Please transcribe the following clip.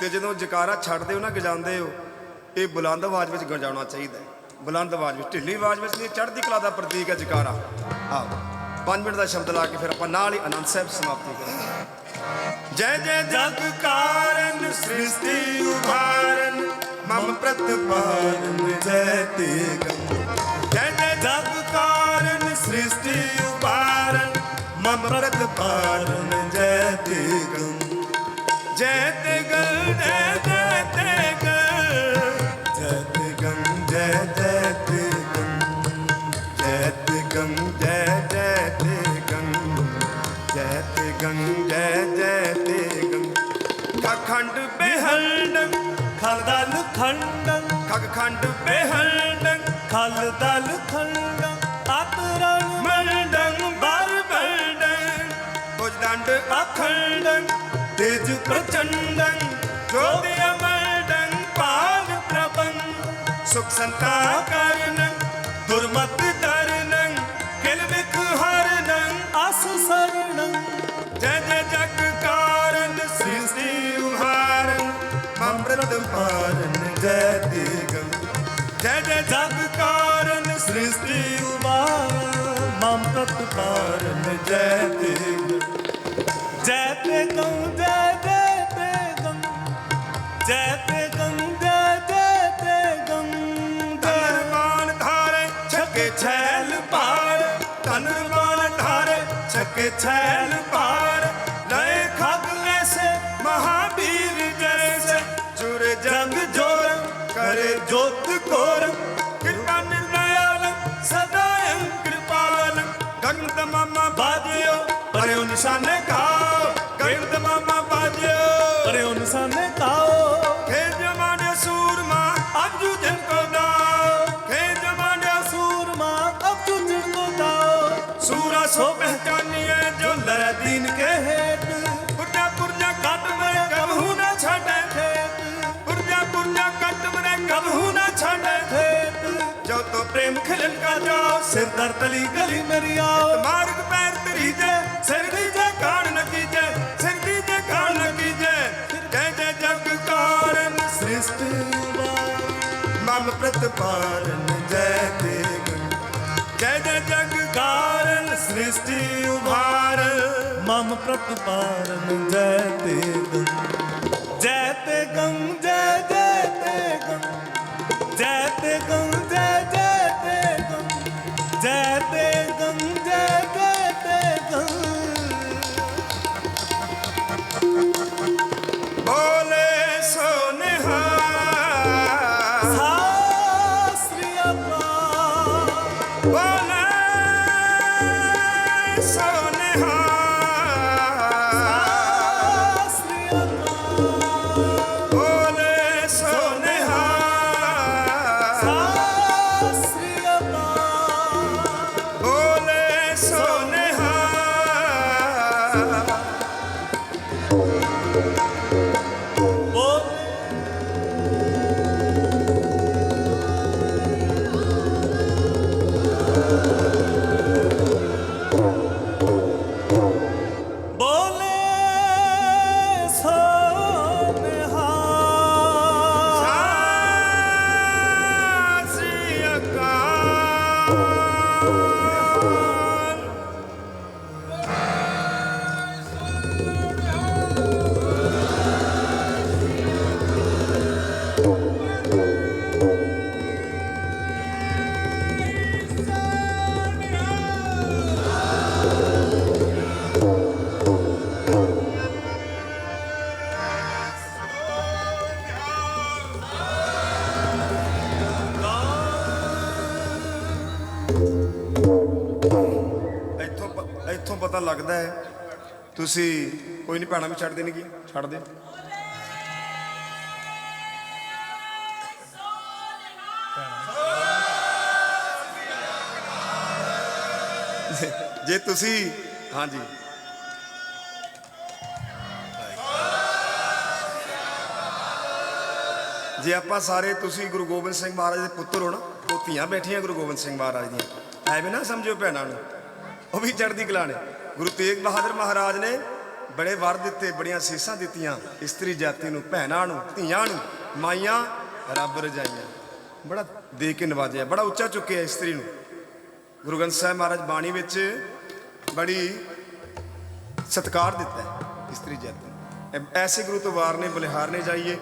ਤੇ ਜਦੋਂ ਜਕਾਰਾ ਛੱਡਦੇ ਹੋ ਨਾ ਗਜਾਉਂਦੇ ਹੋ ਇਹ ਬੁਲੰਦ ਆਵਾਜ਼ ਵਿੱਚ ਗਜਾਉਣਾ ਚਾਹੀਦਾ ਬੁਲੰਦ ਆਵਾਜ਼ ਵਿੱਚ, ਢਿੱਲੀ ਆਵਾਜ਼ ਵਿੱਚ ਨਹੀਂ, ਚੜ੍ਹਦੀ ਕਲਾ ਦਾ ਪ੍ਰਤੀਕ ਹੈ ਜਕਾਰਾ। ਆਓ 5 ਮਿੰਟ ਦਾ ਸ਼ਬਦ ਲਾ ਕੇ ਫਿਰ ਆਪਾਂ ਨਾਲ ਹੀ ਅਨੰਦ ਸਾਹਿਬ ਸਮਾਪਤੀ ਕਰਾਂਗੇ। ਜੈ ਜੈ ਜਗ ਕਾਰਨ ਸ੍ਰਿਸ਼ਟੀ ਉਭਾਰਨ, ਮਮ ਪ੍ਰਤਪਾਰਨ ਜੈ ਤੇਗੰ। ਜੈ ਜੈਤ ਤੇਗੰ ਜੈ ਜੈ ਤੇਗੰ ਜੈ ਤੇਗੰ ਜੈ ਜੈ ਤੇਗੰ ਜੈ ਤੇਗੰ ਜੈ ਜੈ ਤੇਗੰ ਜੈ ਤੇਗੰ ਜੈ ਜੈ ਤੇਗੰ ਖਖੰਡ ਬੇਹਲਡੰ ਖਲਦਲ ਖੰਡੰ ਖਖੰਡ ਬੇਹਲਡੰ ਖਲਦਲ ਖੰਡੰ ਅਤਰਣ ਮਲਡੰ ਅਖੰਡੰ ਤੇਜ ਪ੍ਰਚੰਡੰ, ਜੋਤਿ ਅਮਲਡੰ ਪਾਗ ਪ੍ਰਭੰ। ਸੁਖ ਸੰਤਾ ਕਰਨੰ, ਦੁਰਮਤ ਦਰਨੰ ਕਿਲ ਵਿਖ ਹਰਨੰ, ਅਸ ਸਰਣੰ। ਜੈ ਜੈ ਜਗ ਕਾਰਨ ਸ੍ਰਿਸ਼ਟੀ ਉਹਾਰਨ ਅੰਮ੍ਰਿਤ ਪਾਰਨ, ਜੈ ਤੇਗੰ। ਜੈ ਜੈ ਜਗ ਕਾਰਨ ਸ੍ਰਿਸ਼ਟੀ ਉਵਾਰ ਮਮ ਪ੍ਰਤਪਾਰਨ ਜੈ ਤੇਗੰ। ਜੈ ਤੇ ਗੰ ਜੈ ਤੇ ਗੰ ਜੈ ਤੇ ਗੰ ਜੈ ਤੇ ਗੰ ਧਨਵਾਨ ਧਾਰੇ, ਛਕੇ ਛੈਲ ਪਾਰ। ਧਨਵਾਨ ਧਾਰੇ, ਛਕੇ ਛੈਲ ਪਾਰ। ਲਏ ਖਗ ਐਸੇ ਮਹਾਵੀਰ ਜੈਸੇ ਜੁਰ ਜੰਗ ਜੋਰ, ਕਰੇ ਜੋਤ ਕੋਰ। ਕਿਰਪਾ ਨਿਰਨਯਾਲ ਸਦਾ ਕਿਰਪਾਲ ਗਗਨ ਤਮਾਮਾ ਬਾਜਿਓ ਪਰਿਓ ਨਿਸ਼ਾਨੇ ਖਾਓ ਗਗਨ ਤਮਾਮਾ ਬਾਜਿਓ। ਪਰਿਓ ਨਿਸ਼ਾਨੇ ਕਾਓ। ਖੇ ਜਮਾਨੇ ਸੂਰਮਾ, ਅਬਜੂ ਜਨ ਕੋ ਦਾਓ। ਖੇ ਜਮਾਨੇ ਸੂਰਮਾ ਅਬ ਤੂੰ ਕੋ ਦਾਓ। ਸੂਰਾ ਸੋ ਪਹਿਚਾਨੀਏ ਜੋ ਲਹਿ ਦੀਨ ਕੇ ਹੇਠ। ਪੁਰਜਾ ਪੁਰਜਾ ਕੱਟ ਮਰੇ ਕਬਹੂ ਨਾ ਛੱਡੇ ਖੇਤ। ਪੁਰਜਾ ਪੁਰਜਾ ਕੱਟ ਮਰੇ ਕਬਹੂ ਨਾ ਛੱਡੇ ਖੇਤ। ਜੋ ਤੋ ਪ੍ਰੇਮ ਖਿਲਨ ਕਾ ਜਾਓ, ਸਿਰ ਦਰ ਤਲੀ ਗਲੀ ਮੇਰੀ ਆਓ। ਮਾਰਗ ਪੈਰ ਮਮ ਪ੍ਰਤਪਾਰਨ ਜੈ ਤੇਗੰ ਜੈ ਜੈ ਜਗ ਕਾਰਨ ਸ੍ਰਿਸ਼ਟੀ ਉਭਾਰ। ਮਮ ਪ੍ਰਤਪਾਰਨ ਜੈ ਤੇ ਗੰ ਜੈ ਤੇ ਗੰ ਜੈ ਸੋ ਪਤਾ ਲੱਗਦਾ ਹੈ, ਤੁਸੀਂ ਕੋਈ ਨਹੀਂ ਭੈਣਾਂ ਵੀ ਛੱਡ ਦੇਣਗੇ ਛੱਡ ਦੇ। ਜੇ ਤੁਸੀਂ, ਹਾਂਜੀ। ਜੇ ਆਪਾਂ ਸਾਰੇ ਤੁਸੀਂ ਗੁਰੂ ਗੋਬਿੰਦ ਸਿੰਘ ਮਹਾਰਾਜ ਦੇ ਪੁੱਤਰ ਹੋ ਨਾ, ਉਹ ਧੀਆਂ ਬੈਠੀਆਂ ਗੁਰੂ ਗੋਬਿੰਦ ਸਿੰਘ ਮਹਾਰਾਜ ਦੀਆਂ। ਐਵੇਂ ਨਾ ਸਮਝਿਓ ਭੈਣਾਂ ਨੂੰ? ਉਹ ਵੀ ਚੜ੍ਹਦੀ ਕਲਾ ਨੇ। ਗੁਰੂ ਤੇਗ ਬਹਾਦਰ ਮਹਾਰਾਜ ਨੇ ਬੜੇ ਵਰ ਦਿੱਤੇ, ਬੜੀਆਂ ਸੀਸਾਂ ਦਿੱਤੀਆਂ ਇਸਤਰੀ ਜਾਤੀ ਨੂੰ, ਭੈਣਾਂ ਨੂੰ, ਧੀਆਂ ਨੂੰ, ਮਾਈਆਂ, ਰੱਬ ਰਜਾਈਆਂ। ਬੜਾ ਦੇ ਕੇ ਨਵਾਜਿਆ, ਬੜਾ ਉੱਚਾ ਚੁੱਕਿਆ ਇਸਤਰੀ ਨੂੰ। ਗੁਰੂ ਗ੍ਰੰਥ ਸਾਹਿਬ ਮਹਾਰਾਜ ਬਾਣੀ ਵਿੱਚ ਬੜੀ ਸਤਿਕਾਰ ਦਿੱਤਾ ਹੈ ਇਸਤਰੀ ਜਾਤੀ ਨੂੰ। ਐਸੇ ਗੁਰੂ ਤੋਂ ਵਾਰ ਨੇ ਵਾਰਨੇ ਬਲਿਹਾਰਨੇ ਜਾਈਏ